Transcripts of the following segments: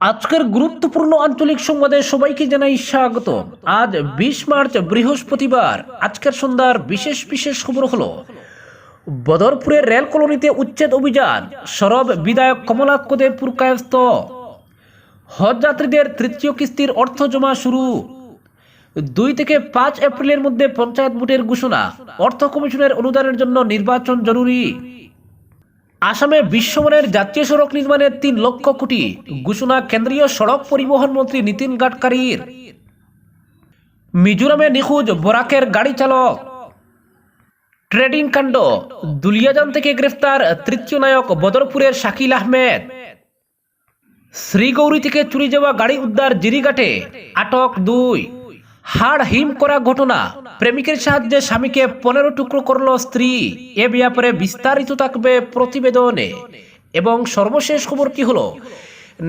আজকের গুরুত্বপূর্ণ আঞ্চলিক সংবাদে সবাইকে জানাই স্বাগত। আজ বিশ মার্চ, বৃহস্পতিবার। আজকের সন্ধ্যার বিশেষ বিশেষ খবর হলো, বদরপুরের রেল কলোনিতে উচ্ছেদ অভিযান, সরব বিধায়ক কমলাক্ষ দেব পুরকায়স্ত হজ যাত্রীদের তৃতীয় কিস্তির অর্থ জমা শুরু। দুই থেকে পাঁচ এপ্রিলের মধ্যে পঞ্চায়েত ভোটের ঘোষণা, অর্থ কমিশনের অনুদানের জন্য নির্বাচন জরুরি। আসামে বিশ্বমানের জাতীয় সড়ক নির্মাণের তিন লক্ষ কোটি ঘোষণা কেন্দ্রীয় সড়ক পরিবহন মন্ত্রী নীতিন গাডকারির। মিজোরামে নিখোঁজ বরাকের গাড়ি চালক। ট্রেডিং কাণ্ড, দুলিয়াজান থেকে গ্রেফতার তৃতীয় নায়ক বদরপুরের শাকিল আহমেদ। শ্রীগৌরী থেকে চুরি যাওয়া গাড়ি উদ্ধার জিরিঘাটে আটক দুই। হাড় হিম করা ঘটনা প্রেমিকের সাহায্যে স্বামীকে পনেরো টুকরো করল স্ত্রী। এ ব্যাপারে বিস্তারিত থাকবে প্রতিবেদনে। এবং সর্বশেষ খবর কি হলো?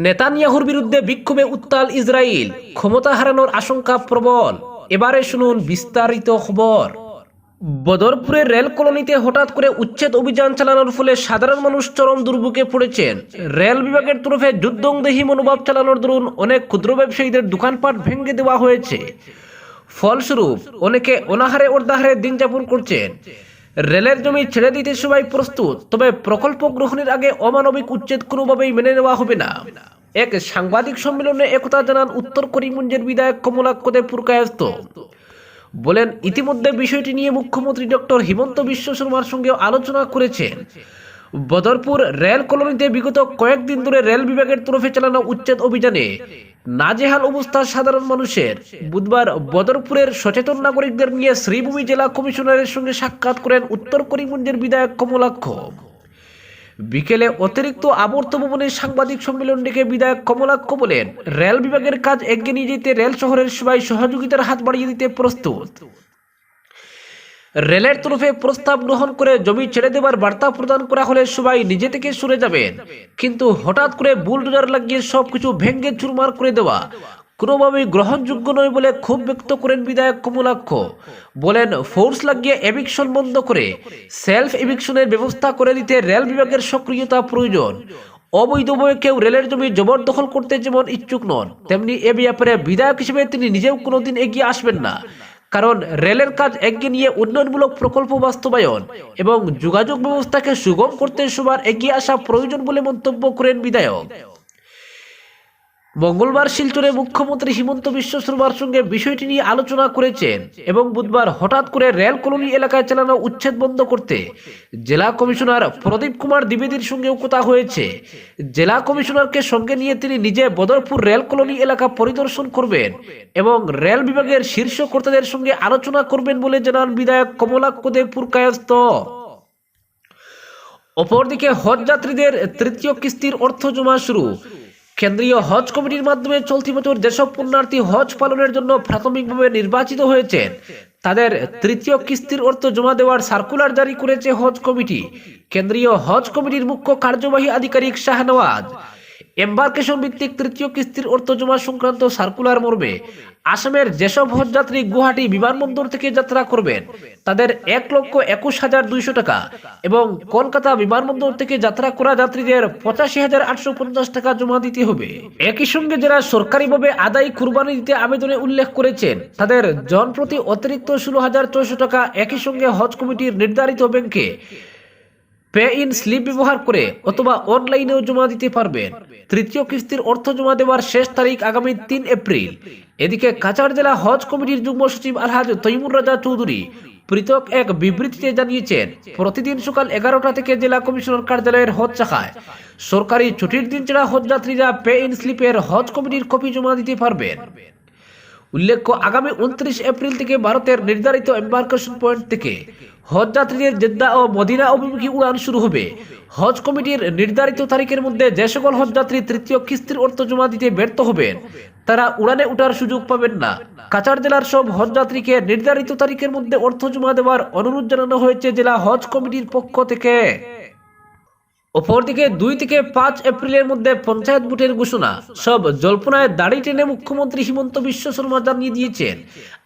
নেতানিয়াহুর বিরুদ্ধে বিক্ষোভে উত্তাল ইসরায়েল ক্ষমতা হারানোর আশঙ্কা প্রবল। এবারে শুনুন বিস্তারিত খবর। বদরপুরের রেল কলোনিতে হঠাৎ করে উচ্ছেদ অভিযান চালানোর ফলে সাধারণ মানুষ চরম দুর্ভোগে পড়েছেন। রেল বিভাগের তরফে যুদ্ধংদেহী মনোভাব চালানোর দরুন অনেক ক্ষুদ্র ব্যবসায়ীদের দোকানপাট ভেঙে দেওয়া হয়েছে। ফলস্বরূপ অনেকে অনাহারে অর্ধাহারে দিন যাপন করছেন। রেলের জমি ছেড়ে দিতে সবাই প্রস্তুত, তবে প্রকল্প গ্রহণের আগে অমানবিক উচ্ছেদ কোনোভাবেই মেনে নেওয়া হবে না। এক সাংবাদিক সম্মেলনে একথা জানান উত্তর করিমগঞ্জের বিধায়ক কমলাক্ষ দেব পুরকায়স্ত বলেন, ইতিমধ্যে বিষয়টি নিয়ে মুখ্যমন্ত্রী ডক্টর হিমন্ত বিশ্ব শর্মার সঙ্গে আলোচনা করেছেন। বদরপুর রেল কলোনিতে বিগত কয়েকদিন ধরে রেল বিভাগের তরফে চালানো উচ্ছেদ অভিযানে নাজেহাল অবস্থা সাধারণ মানুষের। বুধবার বদরপুরের সচেতন নাগরিকদের নিয়ে শ্রীভূমি জেলা কমিশনারের সঙ্গে সাক্ষাৎ করেন উত্তর করিমগঞ্জের বিধায়ক কমলাক্ষ বিকেলে অতিরিক্ত আবর্ত ভবনে সাংবাদিক সম্মেলন ডেকে বিধায়ক কমলাক্ষ বলেন, রেল বিভাগের কাজ এগিয়ে নিয়ে যেতে রেল শহরের সবাই সহযোগিতার হাত বাড়িয়ে দিতে প্রস্তুত। রেলের তরফে প্রস্তাব গ্রহণ করে জমি ছেড়ে দেবার বার্তা প্রদান করা হলে সবাই নিজে থেকে সরে যাবেন। কিন্তু হঠাৎ করে বুলডোজার লাগিয়ে সবকিছু ভেঙ্গে চুরমার করে দেওয়া কোনোভাবেই গ্রহণযোগ্য নয় বলে ক্ষোভ ব্যক্ত করেন বিধায়ক কমলাক্ষ। বলেন, ফোর্স লাগিয়ে এভিকশন বন্ধ করে সেলফ এভিকশনের ব্যবস্থা করে দিতে রেল বিভাগের সক্রিয়তা প্রয়োজন। অবৈধভাবে কেউ রেলের জমি জবরদখল করতে যেমন ইচ্ছুক নন, তেমনি এ ব্যাপারে বিধায়ক হিসেবে তিনি নিজেও কোনোদিন এগিয়ে আসবেন না। কারণ রেলের কাজ এগিয়ে নিয়ে উন্নয়নমূলক প্রকল্প বাস্তবায়ন এবং যোগাযোগ ব্যবস্থাকে সুগম করতে সবার এগিয়ে আসা প্রয়োজন বলে মন্তব্য করেন বিধায়ক। মঙ্গলবার শিলচরে মুখ্যমন্ত্রী হিমন্ত বিশ্ব শর্মার সঙ্গে বিষয়টি নিয়ে আলোচনা করেছেন এবং বুধবার হঠাৎ করে রেল কলোনি এলাকায় চালানো উচ্ছেদ বন্ধ করতে জেলা কমিশনার প্রদীপ কুমার দ্বিবেদীর সঙ্গেও কথা হয়েছে। জেলা কমিশনারকে সঙ্গে নিয়ে তিনি নিজে বদরপুর রেল কলোনি এলাকা পরিদর্শন করবেন এবং রেল বিভাগের শীর্ষ কর্তাদের সঙ্গে আলোচনা করবেন বলে জানান বিধায়ক কমলাক্ষ দেব পুরকায়স্ত অপরদিকে হজ যাত্রীদের তৃতীয় কিস্তির অর্থ জমা শুরু। কেন্দ্রীয় হজ কমিটির মাধ্যমে চলতি বছর যেসব পুণ্যার্থী হজ পালনের জন্য প্রাথমিকভাবে নির্বাচিত হয়েছেন, তাদের তৃতীয় কিস্তির অর্থ জমা দেওয়ার সার্কুলার জারি করেছে হজ কমিটি। কেন্দ্রীয় হজ কমিটির মুখ্য কার্যবাহী আধিকারিক শাহনওয়াজ এম্বার্কেশন ভিত্তিক তৃতীয় কিস্তির অর্থ জমা সংক্রান্ত সার্কুলার মর্মে আসামের যেসব হজযাত্রী গুয়াহাটি বিমানবন্দর থেকে যাত্রা করবেন, তাদের এক লক্ষ একুশ হাজার দুইশো টাকা এবং কলকাতা বিমানবন্দর থেকে যাত্রা করা যাত্রীদের পঁচাশি হাজার আটশো পঞ্চাশ টাকা জমা দিতে হবে। একই সঙ্গে যারা সরকারিভাবে আদায় কুরবানি দিতে আবেদনে উল্লেখ করেছেন, তাদের জনপ্রতি অতিরিক্ত ষোলো হাজার ছয়শো টাকা একই সঙ্গে হজ কমিটির নির্ধারিত ব্যাংকে পে ইন স্লিপ ব্যবহার করে অথবা অনলাইনেও জমা দিতে পারবেন। তৃতীয় কিস্তির অর্থ জমা দেওয়ার শেষ তারিখ আগামী তিন এপ্রিল। এদিকে কাছাড় জেলা হজ কমিটির যুগ্ম সচিব আলহাজ তৈমুর রাজা চৌধুরী পৃথক এক বিবৃতিতে জানিয়েছেন, প্রতিদিন সকাল এগারোটা থেকে জেলা কমিশনার কার্যালয়ের হজ শাখায় সরকারি ছুটির দিন ছাড়া হজ যাত্রীরা পে ইন স্লিপের হজ কমিটির কপি জমা দিতে পারবেন। উল্লেখ্য, আগামী উনত্রিশ এপ্রিল থেকে ভারতের নির্ধারিত এম্বার্কেশন পয়েন্ট থেকে হজ যাত্রীদের জেদ্দা ও মদিনা অভিমুখী উড়ান শুরু হবে। হজ কমিটির নির্ধারিত তারিখের মধ্যে যে সকল হজ যাত্রী তৃতীয় কিস্তির অর্থ জমা দিতে ব্যর্থ হবেন, তারা উড়ানে ওঠার সুযোগ পাবেন না। কাছাড় জেলার সব হজ যাত্রীকে নির্ধারিত তারিখের মধ্যে অর্থ জমা দেওয়ার অনুরোধ জানানো হয়েছে জেলা হজ কমিটির পক্ষ থেকে। অপরদিকে দুই থেকে পাঁচ এপ্রিলের মধ্যে পঞ্চায়েত ভোটের ঘোষণা। সব জল্পনায় দাড়ি টেনে মুখ্যমন্ত্রী হিমন্ত বিশ্ব শর্মা জানিয়ে দিয়েছেন,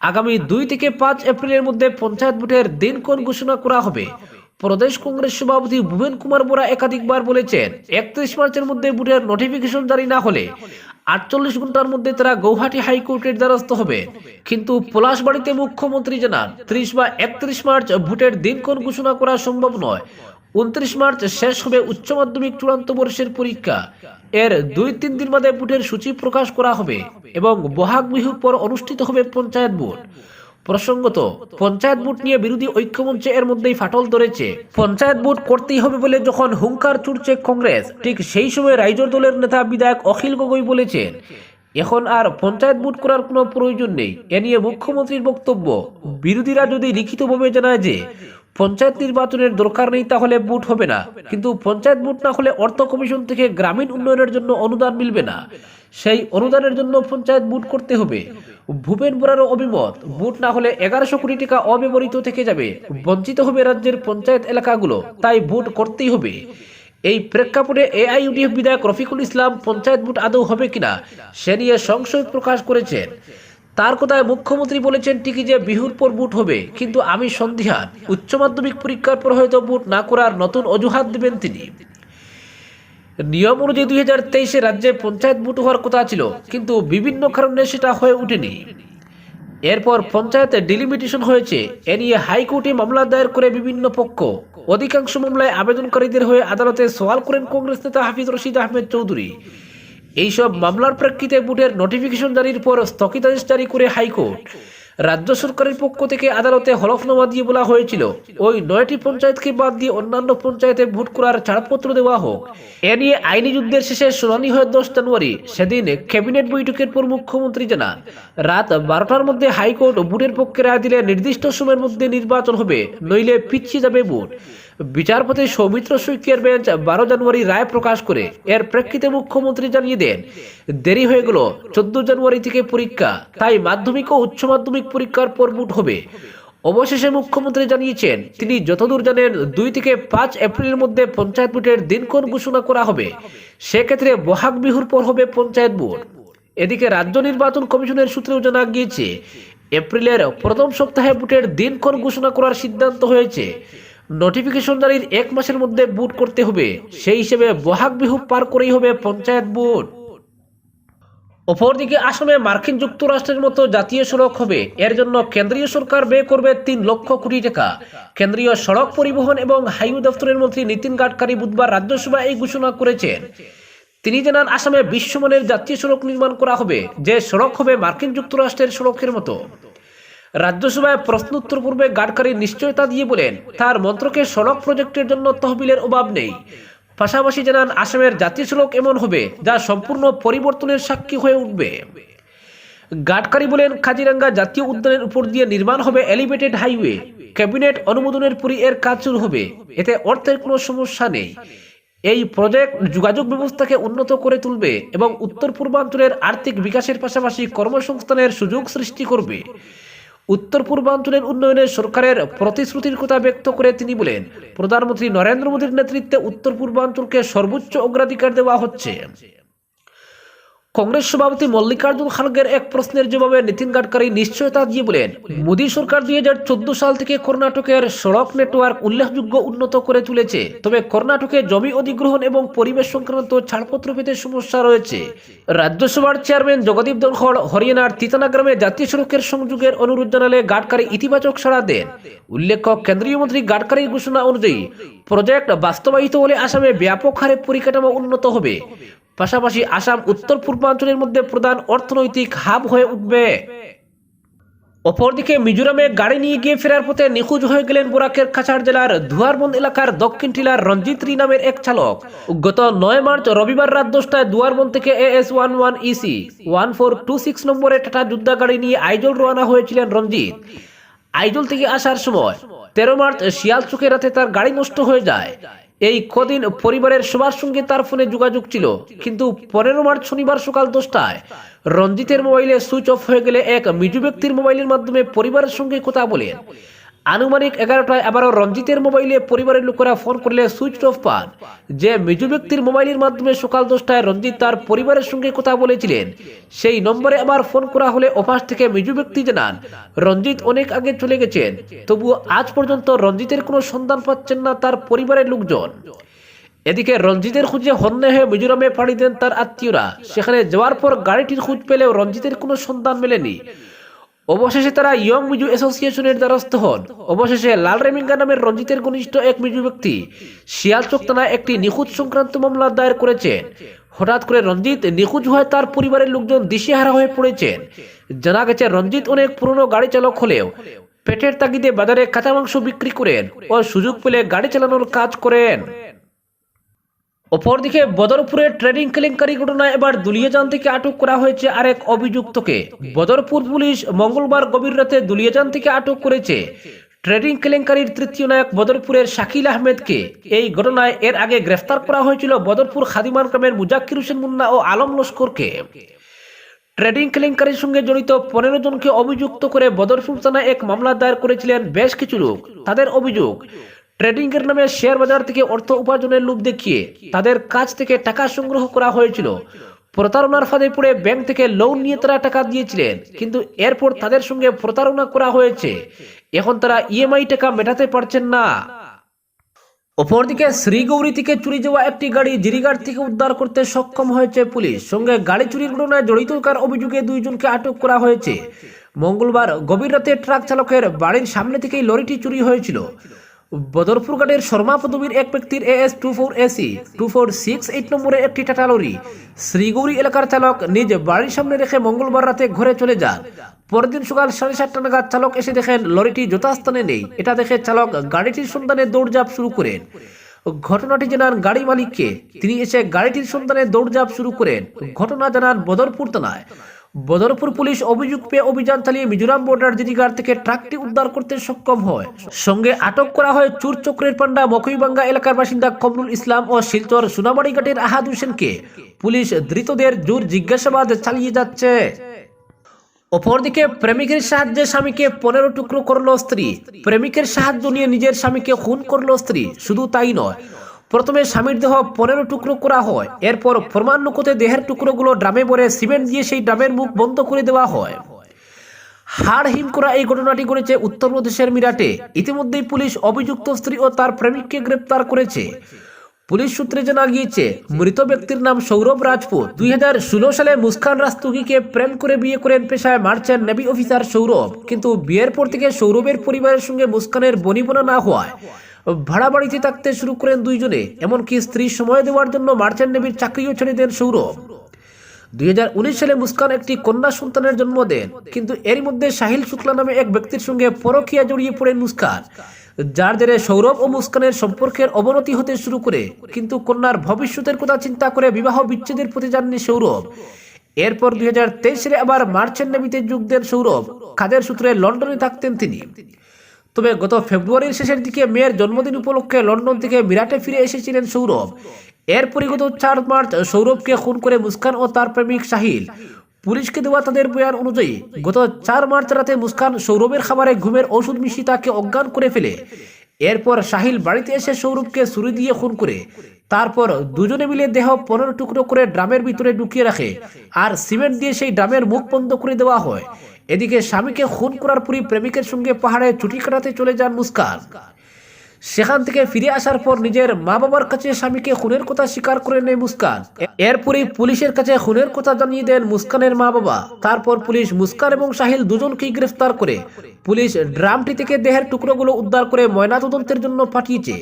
আগামী দুই থেকে পাঁচ এপ্রিলের মধ্যে পঞ্চায়েত ভোটের দিন কোন ঘোষণা করা হবে? প্রদেশ কংগ্রেস সভাপতি ভুবন কুমার বোরা একাধিকবার বলেছেন, একত্রিশ মার্চের মধ্যে ভোটের নোটিফিকেশন জারি না হলে আটচল্লিশ ঘণ্টার মধ্যে তারা গৌহাটি হাইকোর্টের দ্বারস্থ হবে। কিন্তু পলাশবাড়িতে মুখ্যমন্ত্রী জানান, ত্রিশ বা একত্রিশ মার্চ ভোটের দিনক্ষণ ঘোষণা করা সম্ভব নয়। উনত্রিশ মার্চ শেষ হবে উচ্চ মাধ্যমিক চূড়ান্ত বর্ষের পরীক্ষা। এর দুই তিন দিন বাদে ভোটের সূচি প্রকাশ করা হবে এবং বহাগ বিহুর পর অনুষ্ঠিত হবে পঞ্চায়েত ভোট। প্রসঙ্গত, পঞ্চায়েত ভোট নিয়ে বিরোধী ঐক্যমঞ্চে এর মধ্যেই ফাটল ধরেছে। পঞ্চায়েত ভোট করতেই হবে বলে যখন হুঙ্কার চুরছে কংগ্রেস, ঠিক সেই সময় রাইজর দলের নেতা বিধায়ক অখিল গগৈ বলেছেন, এখন আর পঞ্চায়েত ভোট করার কোনো প্রয়োজন নেই। এ নিয়ে মুখ্যমন্ত্রীর বক্তব্য। বিরোধীরা যদি লিখিতভাবে জানায় যে পঞ্চায়েত নির্বাচনের দরকার নেই তাহলে ভোট হবে না। কিন্তু পঞ্চায়েত ভোট না হলে অর্থ কমিশন থেকে গ্রামীণ উন্নয়নের জন্য অনুদান মিলবে না। সেই অনুদানের জন্য পঞ্চায়েত ভোট করতে হবে। ভূপেন বোরারও অভিমত, ভোট না হলে এগারোশো কোটি টাকা অব্যবহৃত থেকে যাবে। বঞ্চিত হবে রাজ্যের পঞ্চায়েত এলাকাগুলো, তাই ভোট করতেই হবে। এই প্রেক্ষাপটে এআইইউডিএফ বিধায়ক রফিকুল ইসলাম, পঞ্চায়েত ভোট আদৌ হবে কিনা, সে নিয়ে সংশয় প্রকাশ করেছেন। তার কথায় মুখ্যমন্ত্রী বলেছেন, ঠিকই যে বিহুর পর বুট হবে, কিন্তু আমি সন্ধিহান। উচ্চ মাধ্যমিক পরীক্ষার পর হয়তো বুট না করার নতুন অজুহাত দেবেন তিনি। নিয়ম অনুযায়ী দুই হাজার তেইশে রাজ্যে পঞ্চায়েত বুট হওয়ার কথা ছিল, কিন্তু বিভিন্ন কারণে সেটা হয়ে ওঠেনি এরপর পঞ্চায়েতে ডিলিমিটেশন হয়েছে। এ নিয়ে হাইকোর্টে মামলা দায়ের করে বিভিন্ন পক্ষ। অধিকাংশ মামলায় আবেদনকারীদের হয়ে আদালতে সওয়াল করেন কংগ্রেস নেতা হাফিজ রশিদ আহমেদ চৌধুরী। এইসব মামলার প্রেক্ষিতে বুটের নোটিফিকেশন জারির পর স্থগিতাদেশ জারি করে হাইকোর্ট। রাজ্য সরকারের পক্ষ থেকে আদালতে হলফনামা দিয়ে বলা হয়েছিল, ওই নয়টি পঞ্চায়েতকে বাদ দিয়ে অন্যান্য পঞ্চায়েতে ভোট করার ছাড়পত্র দেওয়া হোক। এ নিয়ে আইনি যুদ্ধের শেষে শুনানি হয় দশ জানুয়ারি। সেদিন ক্যাবিনেট বৈঠকের পর মুখ্যমন্ত্রী জানান, রাত বারোটার মধ্যে হাইকোর্ট ভোটের পক্ষে রায় দিলে নির্দিষ্ট সময়ের মধ্যে নির্বাচন হবে, নইলে পিছিয়ে যাবে ভোট। বিচারপতি সৌমিত্র সৈকিয়ার বেঞ্চ বারো জানুয়ারি রায় প্রকাশ করে, এর প্রেক্ষিতে মুখ্যমন্ত্রী জানিয়ে দেন, দেরি হয়ে গেল, চোদ্দ জানুয়ারি থেকে পরীক্ষা, তাই মাধ্যমিক ও উচ্চ মাধ্যমিক পরীক্ষার পর বুট হবে। অবশেষে মুখ্যমন্ত্রী জানিয়েছেন, তিনি যতদূর জানেন, দুই থেকে পাঁচ এপ্রিলের মধ্যে পঞ্চায়েত ভোটের দিনক্ষণ ঘোষণা করা হবে। সেক্ষেত্রে বহাগ বিহুর পর হবে পঞ্চায়েত ভোট। এদিকে রাজ্য নির্বাচন কমিশনের সূত্রেও জানা গিয়েছে, এপ্রিলের প্রথম সপ্তাহে ভোটের দিনক্ষণ ঘোষণা করার সিদ্ধান্ত হয়েছে। নোটিফিকেশন জারির এক মাসের মধ্যে বুট করতে হবে। সেই হিসেবে বহাগ বিহু পার করেই হবে পঞ্চায়েত বুট অপরদিকে আসামে মার্কিন যুক্তরাষ্ট্রের মতো জাতীয় সড়ক হবে। এর জন্য কেন্দ্রীয় সরকার ব্যয় করবে তিন লক্ষ কোটি টাকা। কেন্দ্রীয় সড়ক পরিবহন এবং হাইওয়ে দপ্তরের মন্ত্রী নীতিন গাডকারি বুধবার রাজ্যসভায় এই ঘোষণা করেছেন। তিনি জানান, আসামে বিশ্বমানের জাতীয় সড়ক নির্মাণ করা হবে, যে সড়ক হবে মার্কিন যুক্তরাষ্ট্রের সড়কের মতো। রাজ্যসভায় প্রশ্ন উত্তর পূর্বে গাডকারি নিশ্চয়তা দিয়ে বলেন, তার মন্ত্রকে সড়ক প্রজেক্টের জন্য তহবিলের অভাব নেই। পাশাপাশি জানান, আসামের জাতীয় সড়ক এমন হবে যা সম্পূর্ণ পরিবর্তনের সাক্ষী হয়ে উঠবে। গাডকারি বলেন, কাজিরাঙ্গা জাতীয় উদ্যানের উপর দিয়ে নির্মাণ হবে এলিভেটেড হাইওয়ে। ক্যাবিনেট অনুমোদনের পরই এর কাজ শুরু হবে। এতে অর্থের কোনো সমস্যা নেই। এই প্রজেক্ট যোগাযোগ ব্যবস্থাকে উন্নত করে তুলবে এবং উত্তর পূর্বাঞ্চলের আর্থিক বিকাশের পাশাপাশি কর্মসংস্থানের সুযোগ সৃষ্টি করবে। উত্তর পূর্বাঞ্চলের উন্নয়নে সরকারের প্রতিশ্রুতির কথা ব্যক্ত করে তিনি বলেন, প্রধানমন্ত্রী নরেন্দ্র মোদীর নেতৃত্বে উত্তর পূর্বাঞ্চলকে সর্বোচ্চ অগ্রাধিকার দেওয়া হচ্ছে। কংগ্রেস সভাপতি মল্লিকার্জুন খাড়গের এক প্রশ্নের জবাবে নীতিন গাডকারি নিশ্চয়তা দিয়ে বলেন, মোদী সরকার দুই সাল থেকে কর্ণাটকের সড়ক নেটওয়ার্ক উল্লেখযোগ্য উন্নত করে তুলেছে। তবে কর্ণাটকে জমি অধিগ্রহণ এবং পরিবেশ সংক্রান্ত ছাড়পত্র পেতে সমস্যা রয়েছে। রাজ্যসভার চেয়ারম্যান জগদীপ ধনখড় হরিয়ানার তিতানা গ্রামে জাতীয় সড়কের সংযোগের অনুরোধ জানালে গাডকারি ইতিবাচক সাড়া দেন। উল্লেখ্য, কেন্দ্রীয় মন্ত্রী গাডকারির ঘোষণা অনুযায়ী, প্রজেক্ট বাস্তবায়িত হলে আসামে ব্যাপক হারে পরিকাঠামো উন্নত হবে। পাশাপাশি আসাম, উত্তর পূর্বাঞ্চলের মধ্যে প্রধান অর্থনৈতিক হাব হয়ে উঠবে। অপরদিকে মিজোরামে গাড়ি নিয়ে গিয়ে ফেরার পথে নিখোঁজ হয়ে গেলেন বোরাকের কাছাড় জেলার দুয়ারবন্দ এলাকার দক্ষিণ টিলার রঞ্জিত রি নামের এক চালক। গত নয় মার্চ রবিবার রাত দশটায় দুয়ারবন্দ থেকে AS one one EC, one four two six নম্বরে টাটা যুদ্ধা গাড়ি নিয়ে আইজল রওনা হয়েছিলেন রঞ্জিত। আইজল থেকে আসার সময় তেরো মার্চ শিয়াল চোখে রাতে তার গাড়ি নষ্ট হয়ে যায়। এই কদিন পরিবারের সবার সঙ্গে তার ফোনে যোগাযোগ ছিল। কিন্তু পনেরো মার্চ শনিবার সকাল দশটায় রঞ্জিতের মোবাইলে সুইচ অফ হয়ে গেলে এক মৃজু ব্যক্তির মোবাইলের মাধ্যমে পরিবারের সঙ্গে কথা বলেন আনুমানিক এগারোটায় আবারও রঞ্জিতের মোবাইলে পরিবারের লোকেরা ফোন করলে সুইচ অফ পান। যে মৃজু ব্যক্তির মোবাইলের মাধ্যমে সকাল দশটায় রঞ্জিত তার পরিবারের সঙ্গে কথা বলেছিলেন। সেই নম্বরে আবার ফোন করা হলে অপাস থেকে মৃজু ব্যক্তি জানান, রঞ্জিত অনেক আগে চলে গেছেন। তবু আজ পর্যন্ত রঞ্জিতের কোনো সন্ধান পাচ্ছেন না তার পরিবারের লোকজন। এদিকে রঞ্জিতের খুঁজে হন্যে হয়ে মিজোরামে পাড়ি দেন তার আত্মীয়রা। সেখানে যাওয়ার পর গাড়িটির খোঁজ পেলেও রঞ্জিতের কোনো সন্ধান মেলেনি। অবশেষে তারা ইয়ং মিজু অ্যাসোসিয়েশনের দ্বারস্থ হন। অবশেষে লাল রেমিঙ্গা নামের রঞ্জিতের ঘনিষ্ঠ এক মিজু ব্যক্তি শিয়ালচক থানায় একটি নিখোঁজ সংক্রান্ত মামলা দায়ের করেছেন। হঠাৎ করে রঞ্জিত নিখোঁজ হয়ে তার পরিবারের লোকজন দিশেহারা হয়ে পড়েছেন। জানা গেছে, রঞ্জিত অনেক পুরনো গাড়ি চালক হলেও পেটের তাগিদে বাজারে কাঁচা মাংস বিক্রি করেন ও সুযোগ পেলে গাড়ি চালানোর কাজ করেন। অপরদিকে বদরপুরের ট্রেডিং কেলেঙ্কারি ঘটনায় এবার দুলিয়াজান থেকে আটক করা হয়েছে আরেক অভিযুক্তকে। বদরপুর পুলিশ মঙ্গলবার গভীর রাতে দুলিয়াজান থেকে আটক করেছে। ট্রেডিং কেলেঙ্কারির তৃতীয় নায়ক বদরপুরের শাকিল আহমেদকে। এই ঘটনায় এর আগে গ্রেফতার করা হয়েছিল বদরপুর খাদিমান গ্রামের মুজাক্কির হোসেন মুন্না ও আলম লস্করকে। ট্রেডিং কেলেঙ্কারির সঙ্গে জড়িত পনেরো জনকে অভিযুক্ত করে বদরপুর থানায় এক মামলা দায়ের করেছিলেন বেশ কিছু লোক। তাদের অভিযোগ ট্রেডিং এর নামে শেয়ার বাজার থেকে অর্থ উপার্জনের লোভ দেখিয়ে তাদের কাছ থেকে টাকা সংগ্রহ করা হয়েছিল। প্রতারণার ফাঁদে পড়ে ব্যাংক থেকে লোন নিয়ে তারা টাকা দিয়েছিলেন, কিন্তু এরপর তাদের সঙ্গে প্রতারণা করা হয়েছে। এখন তারা ইএমআই টাকা মেটাতে পারছেন না। অপরদিকে শ্রীগৌরী থেকে চুরি যাওয়া একটি গাড়ি জিরিগার থেকে উদ্ধার করতে সক্ষম হয়েছে পুলিশ। সঙ্গে গাড়ি চুরির ঘটনায় জড়িত থাকার অভিযোগে দুইজনকে আটক করা হয়েছে। মঙ্গলবার গভীর রাতে ট্রাক চালকের বাড়ির সামনে থেকেই লরিটি চুরি হয়েছিল। বদরপুর ঘাটের শর্মা পদবীর এক ব্যক্তির AS two four AC two four six eight নম্বরের একটি টাটা লরি শ্রীগৌরী এলাকার চালক নিজ বাড়ির সামনে রেখে মঙ্গলবার রাতে ঘরে চলে যান। পরের দিন সকাল সাড়ে সাতটা নাগাদ চালক এসে দেখেন লরিটি যথাস্থানে নেই। এটা দেখে চালক গাড়িটির সন্ধানে দৌড়ঝাঁপ শুরু করেন। ঘটনাটি জানান গাড়ি মালিককে। তিনি এসে গাড়িটির সন্ধানে দৌড়ঝাঁপ শুরু করেন। ঘটনা জানান বদরপুর থানায়। বদরপুর পুলিশ অভিযোগ পেয়ে অভিযান চালিয়ে মিজোরাম বর্ডার জিরিগার থেকে ট্রাকটি উদ্ধার করতে সক্ষম হয়। সঙ্গে আটক করা হয় চুর চক্রের পান্ডা মকুইবাঙ্গা এলাকার বাসিন্দা কমরুল ইসলাম ও শিলচর সোনামারি ঘাটের আহাদ হোসেনকে পুলিশ ধৃতদের জোর জিজ্ঞাসাবাদ চালিয়ে যাচ্ছে। অপরদিকে প্রেমিকের সাহায্যে স্বামীকে পনেরো টুকরো করল স্ত্রী। প্রেমিকের সাহায্য নিয়ে নিজের স্বামীকে খুন করল স্ত্রী। শুধু তাই নয় প্রথমে স্বামীর দেহ পনেরো টুকরো করা হয়, এরপর প্রমাণনুকতে দেহের টুকরোগুলো ড্রামে ভরে সিমেন্ট দিয়ে সেই ড্রামের মুখ বন্ধ করে দেওয়া হয়। হাড় হিম করা এই ঘটনাটি ঘটেছে উত্তরপ্রদেশের মিরাটে। ইতিমধ্যেই পুলিশ অভিযুক্ত স্ত্রী ও তার প্রেমিককে গ্রেপ্তার করেছে। পুলিশ সূত্রে জানা গিয়েছে, মৃত ব্যক্তির নাম সৌরভ রাজপুত। দুই হাজার ষোলো সালে মুস্কান রাস্তুগিকে প্রেম করে বিয়ে করেন পেশায় মার্চেন্ট নেভি অফিসার সৌরভ। কিন্তু বিয়ের পর থেকে সৌরভের পরিবারের সঙ্গে মুস্কানের বনিবনা না হওয়ায় ভাড়া বাড়িতে থাকতে শুরু করেন দুইজনে, এমনকি স্ত্রী সময় দেওয়ার জন্য মার্চেন্ট নেভির চাকরিও ছেড়ে দেন সৌরভ। দু হাজার উনিশ সালে মুস্কান একটি কন্যা সন্তানের জন্ম দেন, কিন্তু এরই মধ্যে সাহিল শুক্লা নামে এক ব্যক্তির সঙ্গে পরকিয়া জড়িয়ে পড়েন মুস্কান। যার জেরে সৌরভ ও মুস্কানের সম্পর্কের অবনতি হতে শুরু করে, কিন্তু কন্যার ভবিষ্যতের কথা চিন্তা করে বিবাহ বিচ্ছেদের প্রতি যাননি সৌরভ। এরপর দুই তেইশে আবার মার্চেন্ট নেভিতে যোগ দেন সৌরভ। কাজের সূত্রে লন্ডনে থাকতেন তিনি। তবে গত ফেব্রুয়ারির শেষের দিকে মেয়ের জন্মদিন উপলক্ষে লন্ডন থেকে মিরাটে ফিরে এসেছিলেন সৌরভ। এরপরই গত চার মার্চ সৌরভকে খুন করে মুস্কান ও তার প্রেমিক সাহিল পুলিশকে দেওয়া তাদের বয়ান অনুযায়ী, গত চার মার্চ রাতে মুস্কান সৌরভের খাবারে ঘুমের ওষুধ মিশিয়ে তাকে অজ্ঞান করে ফেলে। এরপর সাহিল বাড়িতে এসে সৌরভকে ছুরি দিয়ে খুন করে। তারপর দুজনে মিলে দেহ পনেরো টুকরো করে ড্রামের ভিতরে ঢুকিয়ে রাখে। আর সিমেন্ট দিয়ে সেই ড্রামের মুখ বন্ধ করে দেওয়া হয়। এদিকে স্বামীকে খুন করার পরই প্রেমিকের সঙ্গে পাহাড়ে ছুটি কাটাতে চলে যান মুস্কান। সেখান থেকে ফিরে আসার পর নিজের মা বাবার কাছে স্বামীকে খুনের কথা স্বীকার করে নেয় মুস্কান। এরপরই পুলিশের কাছে খুনের কথা জানিয়ে দেন মুস্কানের মা বাবা তারপর পুলিশ মুস্কান এবং সাহিল দুজনকেই গ্রেফতার করে। পুলিশ ড্রামটি থেকে দেহের টুকরোগুলো উদ্ধার করে ময়নাতদন্তের জন্য পাঠিয়েছে।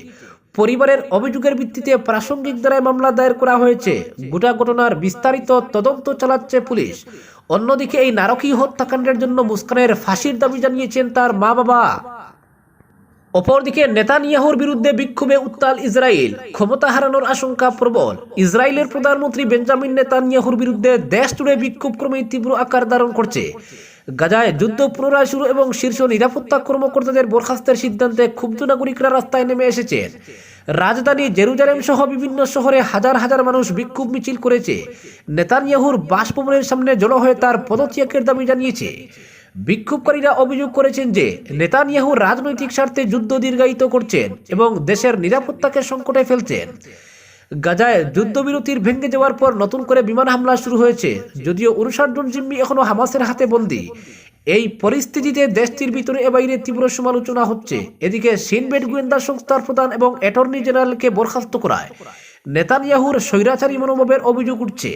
পরিবারের অভিযোগের ভিত্তিতে প্রাসঙ্গিক দ্বারায় মামলা দায়ের করা হয়েছে। গোটা ঘটনার বিস্তারিত তদন্ত চালাচ্ছে পুলিশ। অন্যদিকে এই নারকীয় হত্যাকাণ্ডের জন্য মুস্কানের ফাঁসির দাবি জানিয়েছেন তার মা বাবা অপরদিকে নেতানিয়াহুর বিরুদ্ধে বিক্ষোভে উত্তাল ইসরায়েল। ক্ষমতা হারানোর আশঙ্কা প্রবল। ইসরায়েলের প্রধানমন্ত্রী বেঞ্জামিন নেতানিয়াহুর বিরুদ্ধে দেশ জুড়ে বিক্ষোভ ক্রমে তীব্র আকার ধারণ করছে। গাজায় যুদ্ধ পুনরায় শুরু এবং শীর্ষ নিরাপত্তা কর্মকর্তাদের বরখাস্তের সিদ্ধান্তে ক্ষুব্ধ নাগরিকরা রাস্তায় নেমে এসেছেন রাজধানী জেরুজালেম সহ বিভিন্ন শহরে হাজার হাজার মানুষ বিক্ষোভ মিছিল করেছে। নেতানিয়াহুর বাসভবনের সামনে জড়ো হয়ে তার পদত্যাগের দাবি জানিয়েছে। বিক্ষোভকারীরা অভিযোগ করেছেন যে নেতানিয়াহু রাজনৈতিক স্বার্থে যুদ্ধ দীর্ঘায়িত করছেন এবং দেশের নিরাপত্তাকে সংকটে ফেলছেন। গাজায় যুদ্ধবিরতির ভেঙে যাওয়ার পর নতুন করে বিমান হামলা শুরু হয়েছে। যদিও উনষাট জন জিম্মি এখনও হামাসের হাতে বন্দী। এই পরিস্থিতিতে দেশটির ভিতরে এ বাইরে তীব্র সমালোচনা হচ্ছে। এদিকে সিনবেট গোয়েন্দা সংস্থার প্রধান এবং অ্যাটর্নি জেনারেলকে বরখাস্ত করায়। নেতানিয়াহুর স্বৈরাচারী মনোভাবের অভিযোগ উঠছে।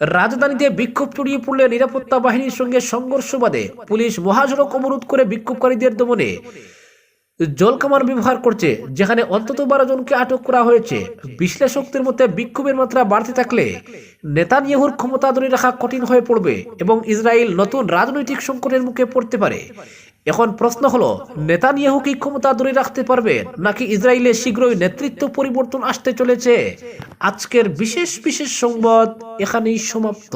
রাজধানীতে বিক্ষোভ ছড়িয়ে পড়লে নিরাপত্তা বাহিনীর সঙ্গে সংঘর্ষ বাদে পুলিশ মহাসড়ক অবরোধ করে বিক্ষোভকারীদের দমনে জলকামান ব্যবহার করছে, যেখানে অন্তত বারো জনকে আটক করা হয়েছে। বিশ্লেষকদের মতে বিক্ষোভের মাত্রা বাড়তে থাকলে নেতানিয়াহুর ক্ষমতা ধরে রাখা কঠিন হয়ে পড়বে এবং ইসরায়েল নতুন রাজনৈতিক সংকটের মুখে পড়তে পারে। এখন প্রশ্ন হলো, নেতানিয়াহু কি ক্ষমতা ধরে রাখতে পারবে, নাকি ইসরায়েলে শীঘ্রই নেতৃত্ব পরিবর্তন আসতে চলেছে? আজকের বিশেষ বিশেষ সংবাদ এখানেই সমাপ্ত।